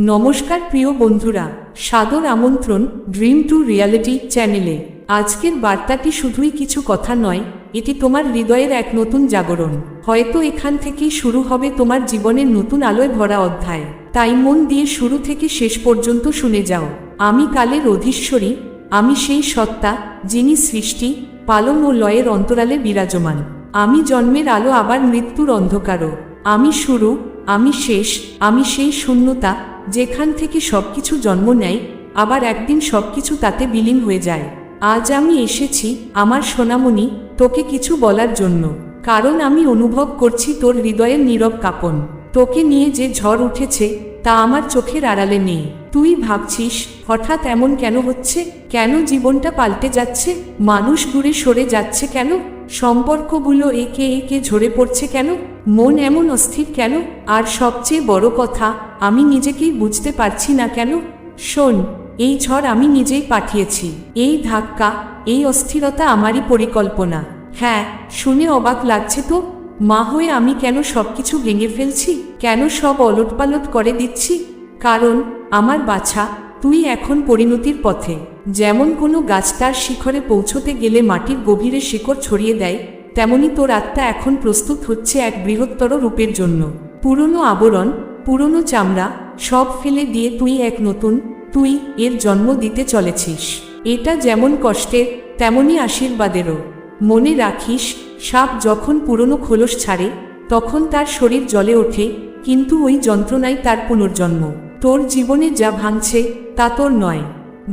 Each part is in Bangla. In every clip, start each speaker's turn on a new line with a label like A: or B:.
A: নমস্কার প্রিয় বন্ধুরা, সাদর আমন্ত্রণ ড্রিম টু রিয়ালিটি চ্যানেলে আজকের বার্তাটি শুধুই কিছু কথা নয়, এটি তোমার হৃদয়ের এক নতুন জাগরণ। হয়তো এখান থেকেই শুরু হবে তোমার জীবনের নতুন আলোয় ভরা অধ্যায়। তাই মন দিয়ে শুরু থেকে শেষ পর্যন্ত শুনে যাও। আমি কালের অধীশ্বরী, আমি সেই সত্তা, যিনি সৃষ্টি, পালন ও লয়ের অন্তরালে বিরাজমান। আমি জন্মের আলো, আবার মৃত্যুর অন্ধকারও। আমি শুরু আমি শেষ, আমি সেই শূন্যতা, যেখান থেকে সবকিছু জন্ম নেয়, আবার একদিন সবকিছু তাতে বিলীন হয়ে যায়। আজ আমি এসেছি আমার সোনামণি, তোকে কিছু বলার জন্য। কারণ আমি অনুভব করছি তোর হৃদয়ের নীরব কাঁপন। তোকে নিয়ে যে ঝড় উঠেছে, তা আমার চোখের আড়ালে নেই। তুই ভাবছিস, হঠাৎ এমন কেন হচ্ছে? কেন জীবনটা পাল্টে যাচ্ছে? মানুষ ঘুরে সরে যাচ্ছে কেন? সম্পর্কগুলো একে একে ঝরে পড়ছে কেন? মন এমন অস্থির কেন? আর সবচেয়ে বড় কথা, আমি নিজেকেই বুঝতে পারছি না কেন? শোন, এই ঝড় আমি নিজেই পাঠিয়েছি। এই ধাক্কা, এই অস্থিরতা আমারই পরিকল্পনা। হ্যাঁ শুনে অবাক লাগছে তো, মা হয়ে আমি কেন সবকিছু ভেঙে ফেলছি? কেন সব অলটপালট করে দিচ্ছি? কারণ, আমার বাছা তুই এখন পরিণতির পথে। যেমন কোনো গাছ তার শিখরে পৌঁছতে গেলে মাটির গভীরে শিকড় ছড়িয়ে দেয়, তেমনি তোর আত্মা এখন প্রস্তুত হচ্ছে এক বৃহত্তর রূপের জন্য। পুরনো আবরণ, পুরনো চামড়া, সব ফেলে দিয়ে তুই এক নতুন, তুই এর জন্ম দিতে চলেছিস। এটা যেমন কষ্টের, তেমনি আশীর্বাদেরও। মনে রাখিস, সাপ যখন পুরনো খোলস ছাড়ে, তখন তার শরীর জ্বলে ওঠে, কিন্তু ওই যন্ত্রণাই তার পুনর্জন্ম। তোর জীবনে যা ভাঙছে, তা তোর নয়।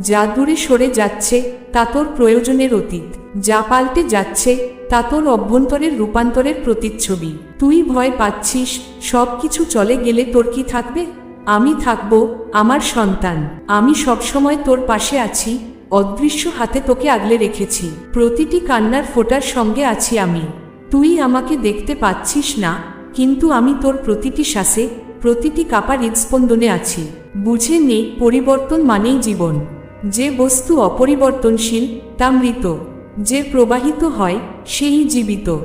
A: যা দূরে সরে যাচ্ছে, তা তোর প্রয়োজনের অতীত। যা পাল্টে যাচ্ছে, তা তোর অভ্যন্তরের রূপান্তরের প্রতিচ্ছবি। তুই ভয় পাচ্ছিস, সব কিছু চলে গেলে তোর কি থাকবে? আমি থাকব আমার সন্তান। আমি সবসময় তোর পাশে আছি, অদৃশ্য হাতে তোকে আগলে রেখেছি। প্রতিটি কান্নার ফোটার সঙ্গে আছি আমি। তুই আমাকে দেখতে পাচ্ছিস না, কিন্তু আমি তোর প্রতিটি শ্বাসে প্রতিটি কাপা হৃদস্পন্দনে আছি। বুঝে নে, পরিবর্তন মানেই জীবন। যে বস্তু অপরিবর্তনশীল, তা মৃত। যে প্রবাহিত হয়, সেই জীবিত।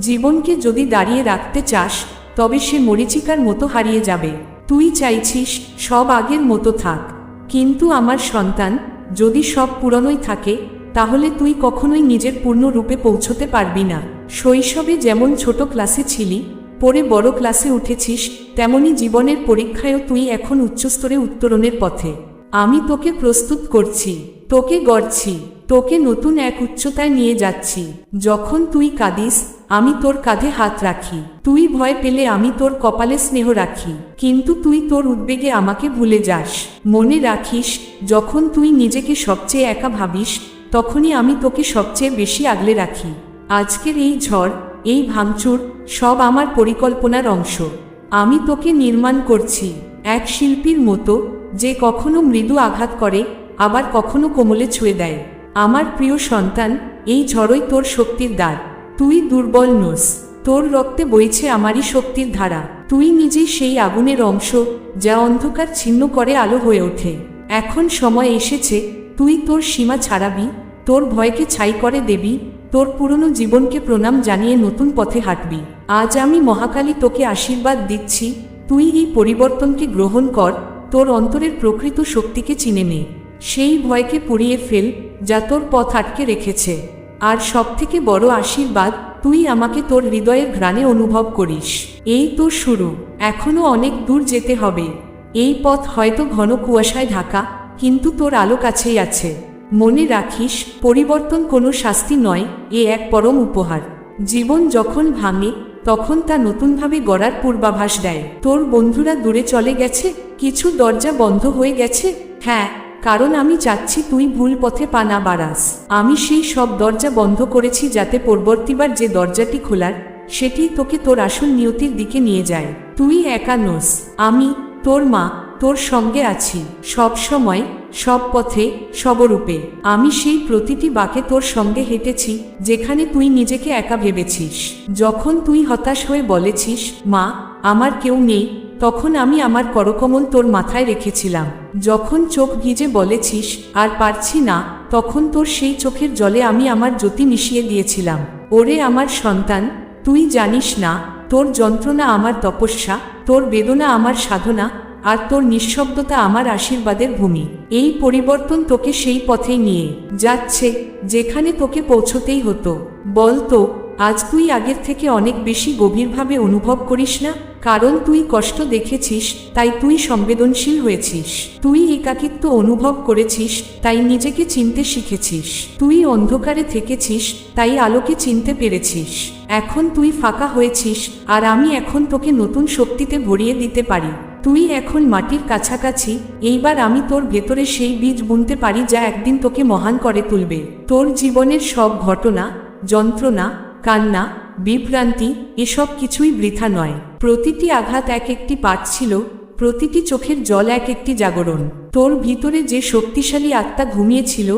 A: জীবনকে যদি দাঁড়িয়ে রাখতে চাস, তবে সে মরিচিকার মতো হারিয়ে যাবে। তুই চাইছিস, সব আগের মতো থাক। কিন্তু আমার সন্তান, যদি সব পুরনোই থাকে, তাহলে তুই কখনোই নিজের পূর্ণ রূপে পৌঁছতে পারবি না। শৈশবে যেমন ছোট ক্লাসে ছিলি পরে বড় ক্লাসে উঠেছিস, তেমনি জীবনের পরীক্ষায়ও তুই এখন উচ্চস্তরে উত্তরণের পথে। আমি তোকে প্রস্তুত করছি, তোকে গড়ছি, তোকে নতুন এক উচ্চতায় নিয়ে যাচ্ছি। যখন তুই কাঁদিস, আমি তোর কাঁধে হাত রাখি। তুই ভয় পেলে আমি তোর কপালে স্নেহ রাখি। কিন্তু তুই তোর উদ্বেগে আমাকে ভুলে যাস। মনে রাখিস, যখন তুই নিজেকে সবচেয়ে একা ভাবিস, তখনই আমি তোকে সবচেয়ে বেশি আগলে রাখি। আজকের এই ঝড় এই ভাঙচুর সব আমার পরিকল্পনার অংশ। আমি তোকে নির্মাণ করছি এক শিল্পীর মতো যে কখনো মৃদু আঘাত করে, আবার কখনো কোমলে ছুঁয়ে দেয়। আমার প্রিয় সন্তান, এই ঝড়ই তোর শক্তির দ্বার। তুই দুর্বল নোস, তোর রক্তে বইছে আমারই শক্তির ধারা। তুই নিজেই সেই আগুনের অংশ যা অন্ধকার ছিন্ন করে আলো হয়ে ওঠে। এখন সময় এসেছে, তুই তোর সীমা ছাড়াবি, তোর ভয়কে ছাই করে দেবি তোর পুরনো জীবনকে প্রণাম জানিয়ে নতুন পথে হাঁটবি। আজ আমি মহাকালী তোকে আশীর্বাদ দিচ্ছি, তুই এই পরিবর্তনকে গ্রহণ কর, তোর অন্তরের প্রকৃত শক্তিকে চিনে নে। সেই ভয়কে পুড়িয়ে ফেল, যা তোর পথ আটকে রেখেছে। আর সবথেকে বড় আশীর্বাদ, তুই আমাকে তোর হৃদয়ের ঘ্রাণে অনুভব করিস। এই তো শুরু, এখনও অনেক দূর যেতে হবে। এই পথ হয়তো ঘন কুয়াশায় ঢাকা, কিন্তু তোর আলো কাছেই আছে। মনে রাখিস, পরিবর্তন কোনো শাস্তি নয়, এ এক পরম উপহার। জীবন যখন ভাঙে, তখন তা নতুনভাবে গড়ার পূর্বাভাস দেয়। তোর বন্ধুরা দূরে চলে গেছে? কিছু দরজা বন্ধ হয়ে গেছে? হ্যাঁ কারণ আমি চাচ্ছি তুই ভুল পথে পা না বাড়াস। আমি সেই সব দরজা বন্ধ করেছি যাতে পরবর্তীবার যে দরজাটি খোলার, সেটি তোকে তোর আসল নিয়তির দিকে নিয়ে যায়। তুই একা নোস। আমি, তোর মা, তোর সঙ্গে আছি। সব সময় সব পথে, সবরূপে। আমি সেই প্রতিটি বাকে তোর সঙ্গে হেঁটেছি, যেখানে তুই নিজেকে একা ভেবেছিস। যখন তুই হতাশ হয়ে বলেছিস, মা, আমার কেউ নেই, তখন আমি আমার করকমল তোর মাথায় রেখেছিলাম। যখন চোখ ভিজে বলেছিস, আর পারছি না, তখন তোর সেই চোখের জলে আমি আমার জ্যোতি মিশিয়ে দিয়েছিলাম। ওরে আমার সন্তান, তুই জানিস না, তোর যন্ত্রণা আমার তপস্যা, তোর বেদনা আমার সাধনা আর তোর নিঃশব্দতা আমার আশীর্বাদের ভূমি। এই পরিবর্তন তোকে সেই পথেই নিয়ে যাচ্ছে, যেখানে তোকে পৌঁছতেই হতো। বল তো, আজ তুই আগের থেকে অনেক বেশি গভীরভাবে অনুভব করিস না? কারণ তুই কষ্ট দেখেছিস, তাই তুই সংবেদনশীল হয়েছিস। তুই একাকিত্ব অনুভব করেছিস, তাই নিজেকে চিনতে শিখেছিস। তুই অন্ধকারে থেকেছিস, তাই আলোকে চিনতে পেরেছিস। এখন তুই ফাঁকা হয়েছিস, আর আমি এখন তোকে নতুন শক্তিতে ভরিয়ে দিতে পারি। তুই এখন মাটির কাছাকাছি, এইবার আমি তোর ভেতরে সেই বীজ বুনতে পারি যা একদিন তোকে মহান করে তুলবে। তোর জীবনের সব ঘটনা, যন্ত্রণা, কান্না, বিভ্রান্তি, এসব কিছুই বৃথা নয়। প্রতিটি আঘাত এক একটি পাঠ ছিল, প্রতিটি চোখের জল এক একটি জাগরণ। তোর ভিতরে যে শক্তিশালী আত্মা ঘুমিয়েছিল,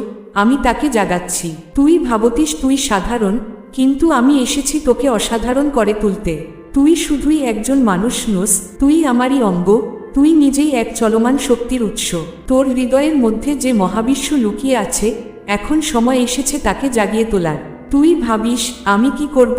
A: আমি তাকে জাগাচ্ছি। তুই ভাবতিস তুই সাধারণ, কিন্তু আমি এসেছি তোকে অসাধারণ করে তুলতে। তুই শুধুই একজন মানুষ নোস, তুই আমারই অঙ্গ, তুই নিজেই এক চলমান শক্তির উৎস। তোর হৃদয়ের মধ্যে যে মহাবিশ্ব লুকিয়ে আছে, এখন সময় এসেছে তাকে জাগিয়ে তোলার। তুই ভাবিস, আমি কি করব?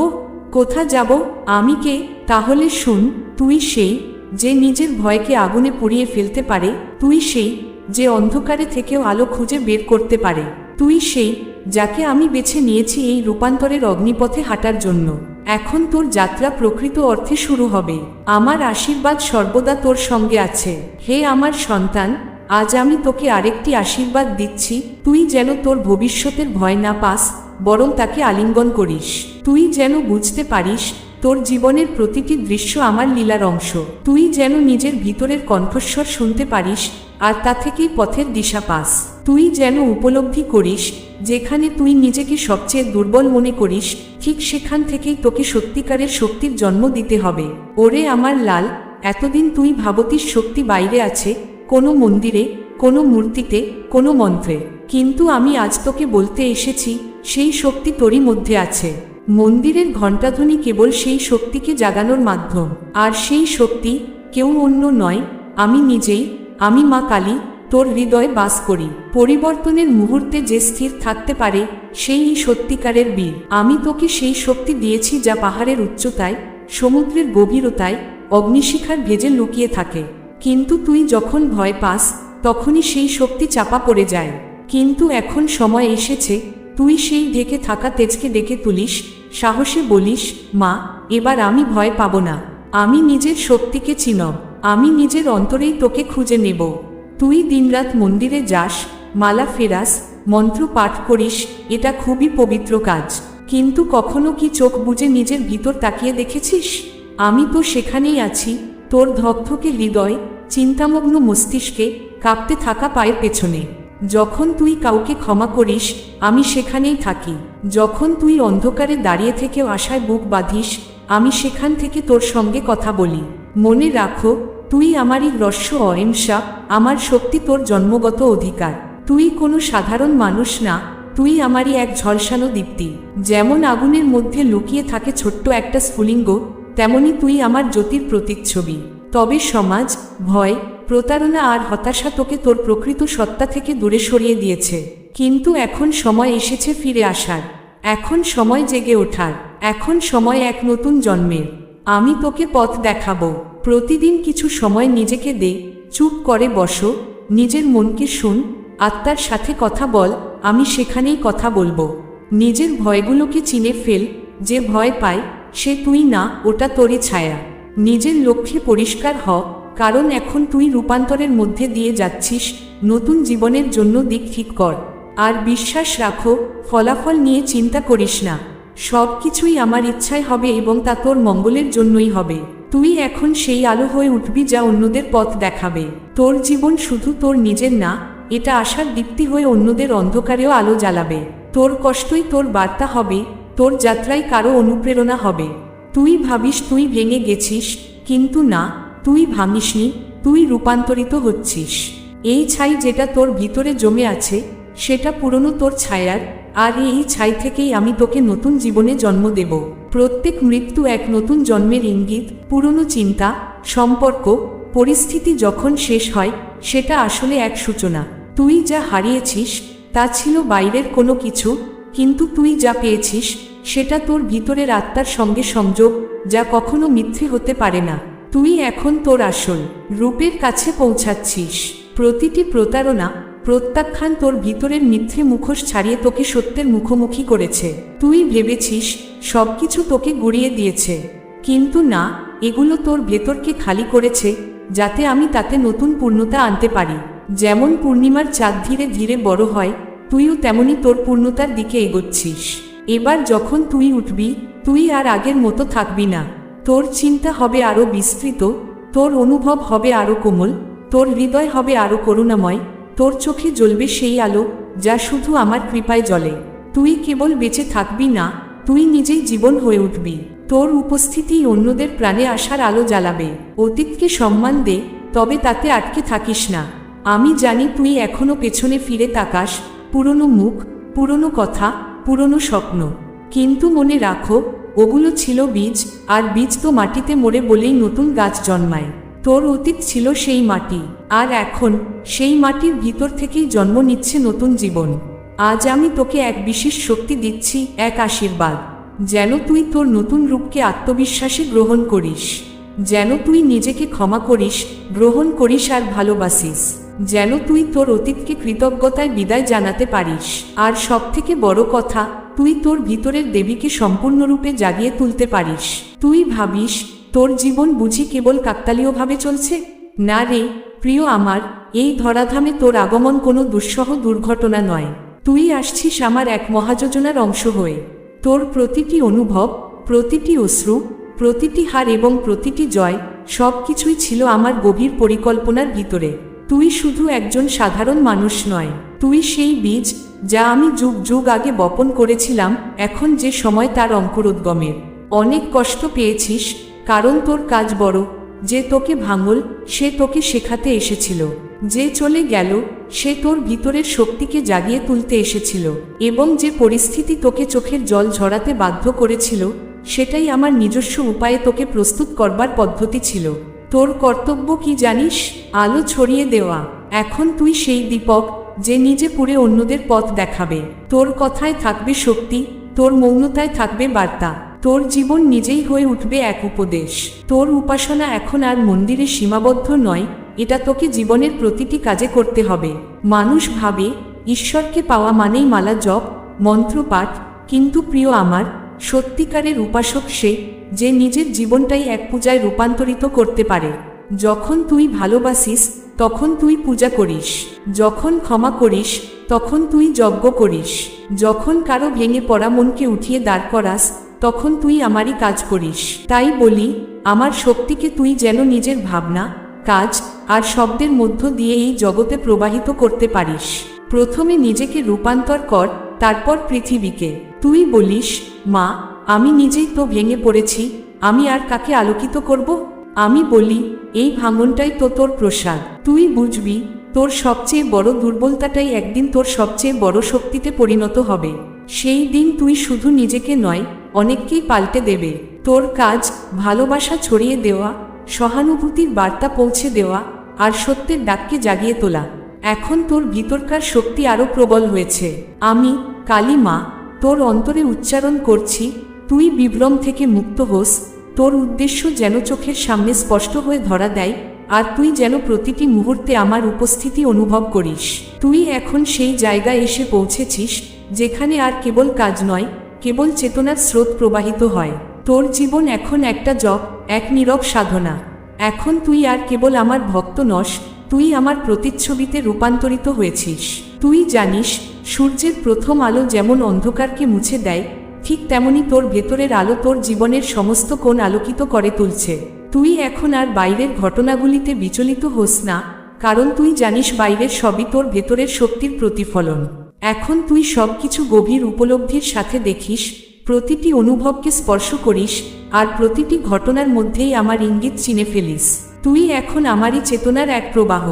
A: কোথা যাব? আমি কে? তাহলে শুন, তুই সেই, যে নিজের ভয়কে আগুনে পুড়িয়ে ফেলতে পারে, তুই সেই, যে অন্ধকারে থেকেও আলো খুঁজে বের করতে পারে। তুই সেই, যাকে আমি বেছে নিয়েছি এই রূপান্তরের অগ্নিপথে হাঁটার জন্য। এখন তোর যাত্রা প্রকৃত অর্থে শুরু হবে। আমার আশীর্বাদ সর্বদা তোর সঙ্গে আছে। হে আমার সন্তান, আজ আমি তোকে আরেকটি আশীর্বাদ দিচ্ছি। তুই যেন তোর ভবিষ্যতের ভয় না পাস, বরং তাকে আলিঙ্গন করিস। তুই যেন বুঝতে পারিস, তোর জীবনের প্রতিটি দৃশ্য আমার লীলার অংশ। তুই যেন নিজের ভিতরের কণ্ঠস্বর শুনতে পারিস, আর তা থেকেই পথের দিশা পাস। তুই যেন উপলব্ধি করিস, যেখানে তুই নিজেকে সবচেয়ে দুর্বল মনে করিস, ঠিক সেখান থেকেই তোকে সত্যিকারের শক্তির জন্ম দিতে হবে। ওরে আমার লাল, এতদিন তুই ভাবতিস শক্তি বাইরে আছে, কোনো মন্দিরে, কোনো মূর্তিতে, কোনো মন্ত্রে। কিন্তু আমি আজ তোকে বলতে এসেছি, সেই শক্তি তোরই মধ্যে আছে। মন্দিরের ঘণ্টাধ্বনি কেবল সেই শক্তিকে জাগানোর মাধ্যম। আর সেই শক্তি কেউ অন্য নয়, আমি নিজেই, আমি মা কালী তোর হৃদয়ে বাস করি। পরিবর্তনের মুহূর্তে যে স্থির থাকতে পারে, সেই সত্যিকারের বীর। আমি তোকে সেই শক্তি দিয়েছি যা পাহাড়ের উচ্চতায়, সমুদ্রের গভীরতায়, অগ্নিশিখার ভেজে লুকিয়ে থাকে। কিন্তু তুই যখন ভয় পাস, তখনই সেই শক্তি চাপা পড়ে যায়। কিন্তু এখন সময় এসেছে, তুই সেই ঢেকে থাকা তেজকে ডেকে তুলিস, সাহসে বলিস, মা, এবার আমি ভয় পাব না। আমি নিজের শক্তিকে চিনব। আমি নিজের অন্তরেই তোকে খুঁজে নেব। তুই দিনরাত মন্দিরে যাস, মালা ফেরাস, মন্ত্র পাঠ করিস, এটা খুবই পবিত্র কাজ। কিন্তু কখনো কি চোখ বুজে নিজের ভিতর তাকিয়ে দেখেছিস? আমি তো সেখানেই আছি, তোর ধকধকে হৃদয়, চিন্তামগ্ন মস্তিষ্কে কাঁপতে থাকা পায়ের পেছনে। যখন তুই কাউকে ক্ষমা করিস, আমি সেখানেই থাকি। যখন তুই অন্ধকারে দাঁড়িয়ে থেকেও আশায় বুক বাঁধিস, আমি সেখান থেকে তোর সঙ্গে কথা বলি। মনে রাখো তুই আমারই রস্য অহিংসা, আমার শক্তি তোর জন্মগত অধিকার। তুই কোনো সাধারণ মানুষ না, তুই আমারই এক ঝলসানো দীপ্তি। যেমন আগুনের মধ্যে লুকিয়ে থাকে ছোট্ট একটা স্ফুলিঙ্গ, তেমনি তুই আমার জ্যোতির প্রতিচ্ছবি। তবে সমাজ, ভয়, প্রতারণা আর হতাশা তোকে তোর প্রকৃত সত্তা থেকে দূরে সরিয়ে দিয়েছে। কিন্তু এখন সময় এসেছে ফিরে আসার। এখন সময় জেগে ওঠার। এখন সময় এক নতুন জন্মের। আমি তোকে পথ দেখাবো। প্রতিদিন কিছু সময় নিজেকে দে, চুপ করে বসো, নিজের মনকে শুন, আত্মার সাথে কথা বল, আমি সেখানেই কথা বলব। নিজের ভয়গুলোকে চিনে ফেল, যে ভয় পায়, সে তুই না, ওটা তোরই ছায়া। নিজের লক্ষ্যে পরিষ্কার হ, কারণ এখন তুই রূপান্তরের মধ্যে দিয়ে যাচ্ছিস, নতুন জীবনের জন্য দিক ঠিক কর। আর বিশ্বাস রাখো, ফলাফল নিয়ে চিন্তা করিস না। সব কিছুই আমার ইচ্ছায় হবে এবং তা তোর মঙ্গলের জন্যই হবে। তুই এখন সেই আলো হয়ে উঠবি যা অন্যদের পথ দেখাবে। তোর জীবন শুধু তোর নিজের না, এটা আশার দীপ্তি হয়ে অন্যদের অন্ধকারেও আলো জ্বালাবে। তোর কষ্টই তোর বার্তা হবে, তোর যাত্রায় কারও অনুপ্রেরণা হবে। তুই ভাবিস তুই ভেঙে গেছিস, কিন্তু না, তুই ভাঙিসনি, তুই রূপান্তরিত হচ্ছিস। এই ছাই যেটা তোর ভিতরে জমে আছে, সেটা পুরনো তোর ছায়ার, আর এই ছাই থেকেই আমি তোকে নতুন জীবনে জন্ম দেব। প্রত্যেক মৃত্যু এক নতুন জন্মের ইঙ্গিত, পুরনো চিন্তা, সম্পর্ক, পরিস্থিতি যখন শেষ হয়, সেটা আসলে এক সূচনা। তুই যা হারিয়েছিস, তা ছিল বাইরের কোনো কিছু, কিন্তু তুই যা পেয়েছিস, সেটা তোর ভিতরের আত্মার সঙ্গে সংযোগ, যা কখনো মিথ্যে হতে পারে না। তুই এখন তোর আসল রূপের কাছে পৌঁছাচ্ছিস। প্রতিটি প্রতারণা প্রত্যাখ্যান তোর ভিতরের মিথ্যে মুখোশ ছাড়িয়ে তোকে সত্যের মুখোমুখি করেছে। তুই ভেবেছিস সবকিছু তোকে গুড়িয়ে দিয়েছে। কিন্তু না, এগুলো তোর ভেতরকে খালি করেছে যাতে আমি তাতে নতুন পূর্ণতা আনতে পারি। যেমন পূর্ণিমার চাঁদ ধীরে ধীরে বড় হয়, তুইও তেমনি তোর পূর্ণতার দিকে এগোচ্ছিস। এবার যখন তুই উঠবি, তুই আর আগের মতো থাকবি না। তোর চিন্তা হবে আরও বিস্তৃত, তোর অনুভব হবে আরও কোমল, তোর হৃদয় হবে আরও করুণাময় তোর চোখে জ্বলবে সেই আলো যা শুধু আমার কৃপায় জ্বলে। তুই কেবল বেঁচে থাকবি না, তুই নিজেই জীবন হয়ে উঠবি। তোর উপস্থিতি অন্যদের প্রাণে আসার আলো জ্বালাবে। অতীতকে সম্মান দে, তবে তাতে আটকে থাকিস না। আমি জানি তুই এখনও পেছনে ফিরে তাকাস, পুরনো মুখ, পুরনো কথা, পুরনো স্বপ্ন। কিন্তু মনে রাখো, ওগুলো ছিল বীজ, আর বীজ তো মাটিতে মরে বলেই নতুন গাছ জন্মায়। তোর অতীত ছিল সেই মাটি, আর এখন সেই মাটির ভিতর থেকেই জন্ম নিচ্ছে নতুন জীবন। আজ আমি তোকে এক বিশেষ শক্তি দিচ্ছি, এক আশীর্বাদ, যেন তুই তোর নতুন রূপকে আত্মবিশ্বাসে গ্রহণ করিস, যেন তুই নিজেকে ক্ষমা করিস, গ্রহণ করিস আর ভালোবাসিস, যেন তুই তোর অতীতকে কৃতজ্ঞতায় বিদায় জানাতে পারিস। আর সবথেকে বড় কথা, তুই তোর ভিতরের দেবীকে সম্পূর্ণরূপে জাগিয়ে তুলতে পারিস। তুই ভাবিস তোর জীবন বুঝি কেবল কাকতালীয়ভাবে চলছে? না রে, প্রিয় আমার, এই ধরাধামে তোর আগমন কোনো দুঃসহ দুর্ঘটনা নয়। তুই আসছিস আমার এক মহাযোজনার অংশ হয়ে। তোর প্রতিটি অনুভব, প্রতিটি অশ্রু, প্রতিটি হার এবং প্রতিটি জয় সব কিছুই ছিল আমার গভীর পরিকল্পনার ভিতরে। তুই শুধু একজন সাধারণ মানুষ নয়। তুই সেই বীজ যা আমি যুগ যুগ আগে বপন করেছিলাম, এখন যে সময় তার অঙ্কুরোদ্গমের। অনেক কষ্ট পেয়েছিস কারণ তোর কাজ বড়। যে তোকে ভাঙল, সে তোকে শেখাতে এসেছিল। যে চলে গেল, সে তোর ভিতরের শক্তিকে জাগিয়ে তুলতে এসেছিল। এবং যে পরিস্থিতি তোকে চোখের জল ঝরাতে বাধ্য করেছিল, সেটাই আমার নিজস্ব উপায়ে তোকে প্রস্তুত করবার পদ্ধতি ছিল। তোর কর্তব্য কি জানিস? আলো ছড়িয়ে দেওয়া। এখন তুই সেই দীপক, যে নিজে পুরে অন্যদের পথ দেখাবে। তোর কথায় থাকবে শক্তি, তোর মৌনতায় থাকবে বার্তা। তোর জীবন নিজেই হয়ে উঠবে এক উপদেশ। তোর উপাসনা এখন আর মন্দিরে সীমাবদ্ধ নয়, এটা তোকে জীবনের প্রতিটি কাজে করতে হবে। মানুষ ভাবে, ঈশ্বরকে পাওয়া মানেই মালা জপ, মন্ত্রপাঠ, কিন্তু প্রিয় আমার, সত্যিকারের উপাসক সে, যে নিজের জীবনটাই এক পূজায় রূপান্তরিত করতে পারে। যখন তুই ভালোবাসিস, তখন তুই পূজা করিস। যখন ক্ষমা করিস, তখন তুই যজ্ঞ করিস। যখন কারও ভেঙে পড়া মনকে উঠিয়ে দাঁড় করাস তখন তুই আমারই কাজ করিস। তাই বলি, আমার শক্তিকে তুই যেন নিজের ভাবনা, কাজ আর শব্দের মধ্য দিয়ে এই জগতে প্রবাহিত করতে পারিস। প্রথমে নিজেকে রূপান্তর কর, তারপর পৃথিবীকে। তুই বলিস, মা, আমি নিজেই তো ভেঙে পড়েছি, আমি আর কাকে আলোকিত করব? আমি বলি, এই ভাঙনটাই তো তোর প্রসাদ। তুই বুঝবি, তোর সবচেয়ে বড় দুর্বলতাটাই একদিন তোর সবচেয়ে বড় শক্তিতে পরিণত হবে। সেই দিন তুই শুধু নিজেকে নয় অনেককেই পাল্টে দেবে। তোর কাজ ভালোবাসা ছড়িয়ে দেওয়া, সহানুভূতির বার্তা পৌঁছে দেওয়া আর সত্যের ডাককে জাগিয়ে তোলা। এখন তোর ভিতরকার শক্তি আরও প্রবল হয়েছে। আমি, কালী মা, তোর অন্তরে উচ্চারণ করছি, তুই বিভ্রম থেকে মুক্ত হোস, তোর উদ্দেশ্য যেন চোখের সামনে স্পষ্ট হয়ে ধরা দেয় আর তুই যেন প্রতিটি মুহূর্তে আমার উপস্থিতি অনুভব করিস। তুই এখন সেই জায়গায় এসে পৌঁছেছিস, যেখানে আর কেবল কাজ নয় কেবল চেতনার স্রোত প্রবাহিত হয়। তোর জীবন এখন একটা জপ এক নীরব সাধনা। এখন তুই আর কেবল আমার ভক্ত নস, তুই আমার প্রতিচ্ছবিতে রূপান্তরিত হয়েছিস। তুই জানিস, সূর্যের প্রথম আলো যেমন অন্ধকারকে মুছে দেয়, ঠিক তেমনি তোর ভেতরের আলো তোর জীবনের সমস্ত কোণ আলোকিত করে তুলছে। তুই এখন আর বাইরের ঘটনাগুলিতে বিচলিত হোস না, কারণ তুই জানিস বাইরের সবই তোর ভেতরের শক্তির প্রতিফলন। এখন তুই সব কিছু গভীর উপলব্ধির সাথে দেখিস, প্রতিটি অনুভবকে স্পর্শ করিস, আর প্রতিটি ঘটনার মধ্যেই আমার ইঙ্গিত চিনে ফেলিস। তুই এখন আমারই চেতনার এক প্রবাহ।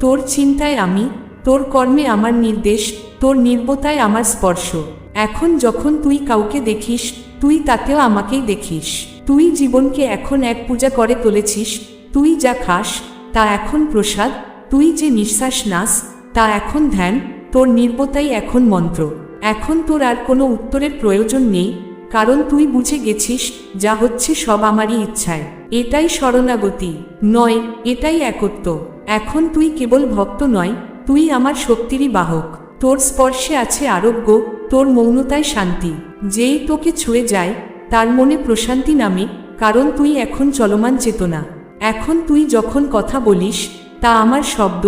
A: তোর চিন্তায় আমি, তোর কর্মে আমার নির্দেশ, তোর নির্বতায় আমার স্পর্শ। এখন যখন তুই কাউকে দেখিস, তুই তাতেও আমাকেই দেখিস। তুই জীবনকে এখন এক পূজা করে তুলেছিস, তুই যা খাস, তা এখন প্রসাদ, তুই যে নিঃশ্বাস নাস, তা এখন ধ্যান তোর নির্বতাই এখন মন্ত্র। এখন তোর আর কোনো উত্তরের প্রয়োজন নেই, কারণ তুই বুঝে গেছিস যা হচ্ছে সব আমারই ইচ্ছায়। এটাই শরণাগতি। নয়, এটাই একত্ব। এখন তুই কেবল ভক্ত নয়, তুই আমার শক্তিরই বাহক। তোর স্পর্শে আছে আরোগ্য, তোর মৌনতায় শান্তি। যেই তোকে ছুঁয়ে যায়, তার মনে প্রশান্তি নামে, কারণ তুই এখন চলমান চেতনা। এখন তুই যখন কথা বলিস, তা আমার শব্দ,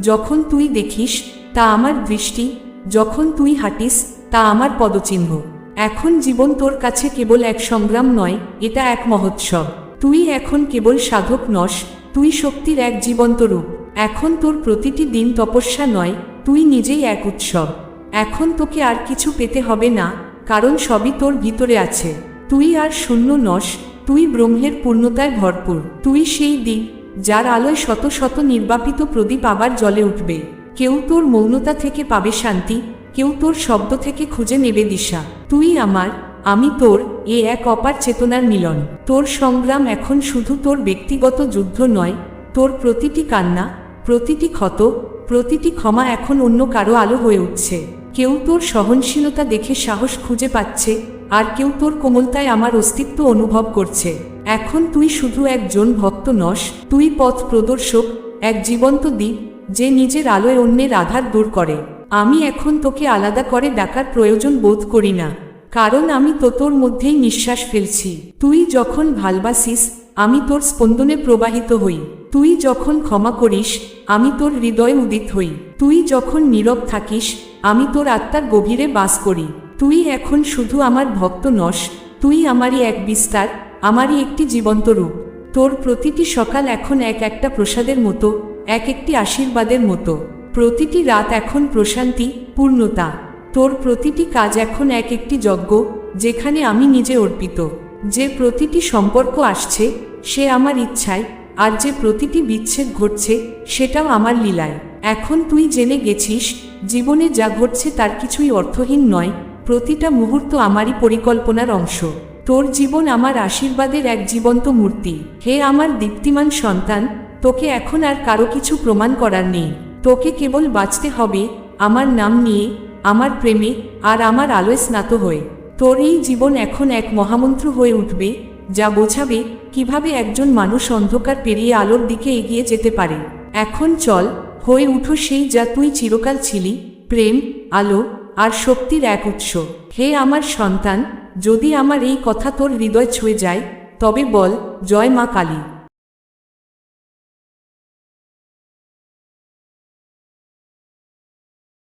A: যখন তুই দেখিস তা আমার দৃষ্টি, যখন তুই হাঁটিস, তা আমার পদচিহ্ন। এখন জীবন তোর কাছে কেবল এক সংগ্রাম নয়, এটা এক মহোৎসব। তুই এখন কেবল সাধক নস, তুই শক্তির এক জীবন্ত রূপ। এখন তোর প্রতিটি দিন তপস্যা নয়, তুই নিজেই এক উৎসব। এখন তোকে আর কিছু পেতে হবে না, কারণ সবই তোর ভিতরে আছে। তুই আর শূন্য নস, তুই ব্রহ্মের পূর্ণতায় ভরপুর। তুই সেই দিন, যার আলোয় শত শত নির্বাপিত প্রদীপ আবার জলে উঠবে। কেউ তোর মৌনতা থেকে পাবে শান্তি, কেউ তোর শব্দ থেকে খুঁজে নেবে দিশা। তুই আমার, আমি তোর, এ এক অপার চেতনার মিলন। তোর সংগ্রাম এখন শুধু তোর ব্যক্তিগত যুদ্ধ নয়, তোর প্রতিটি কান্না, প্রতিটি ক্ষত, প্রতিটি ক্ষমা এখন অন্য কারও আলো হয়ে উঠছে। কেউ তোর সহনশীলতা দেখে সাহস খুঁজে পাচ্ছে, আর কেউ তোর কোমলতায় আমার অস্তিত্ব অনুভব করছে। এখন তুই শুধু একজন ভক্ত নস, তুই পথ প্রদর্শক, এক জীবন্ত দ্বীপ যে নিজের আলোয় অন্যের আধার দূর করে। আমি এখন তোকে আলাদা করে ডাকার প্রয়োজন বোধ করি না, কারণ আমি তো তোর মধ্যেই নিঃশ্বাস ফেলছি। তুই যখন ভালবাসিস, আমি তোর স্পন্দনে প্রবাহিত হই। তুই যখন ক্ষমা করিস, আমি তোর হৃদয়ে উদিত হই। তুই যখন নীরব থাকিস, আমি তোর আত্মার গভীরে বাস করি। তুই এখন শুধু আমার ভক্ত নস, তুই আমারই এক বিস্তার, আমারই একটি জীবন্ত রূপ। তোর প্রতিটি সকাল এখন এক একটা প্রসাদের মতো এক একটি আশীর্বাদের মতো। প্রতিটি রাত এখন প্রশান্তি, পূর্ণতা। তোর প্রতিটি কাজ এখন এক একটি যজ্ঞ, যেখানে আমি নিজে অর্পিত। যে প্রতিটি সম্পর্ক আসছে, সে আমার ইচ্ছায়, আর যে প্রতিটি বিচ্ছেদ ঘটছে, সেটাও আমার লীলায়। এখন তুই জেনে গেছিস, জীবনে যা ঘটছে তার কিছুই অর্থহীন নয়, প্রতিটা মুহূর্ত আমারই পরিকল্পনার অংশ। তোর জীবন আমার আশীর্বাদের এক জীবন্ত মূর্তি। হে আমার দীপ্তিমান সন্তান তোকে এখন আর কারও কিছু প্রমাণ করার নেই। তোকে কেবল বাঁচতে হবে আমার নাম নিয়ে, আমার প্রেমে আর আমার আলোয় স্নাত হয়ে। তোর এই জীবন এখন এক মহামন্ত্র হয়ে উঠবে, যা বোঝাবে কীভাবে একজন মানুষ অন্ধকার পেরিয়ে আলোর দিকে এগিয়ে যেতে পারে। এখন চল, হয়ে উঠো সেই যা তুই চিরকাল ছিলি, প্রেম, আলো আর শক্তির এক উৎস। হে আমার সন্তান, যদি আমার এই কথা তোর হৃদয় ছুঁয়ে যায়, তবে বল, জয় মা কালী।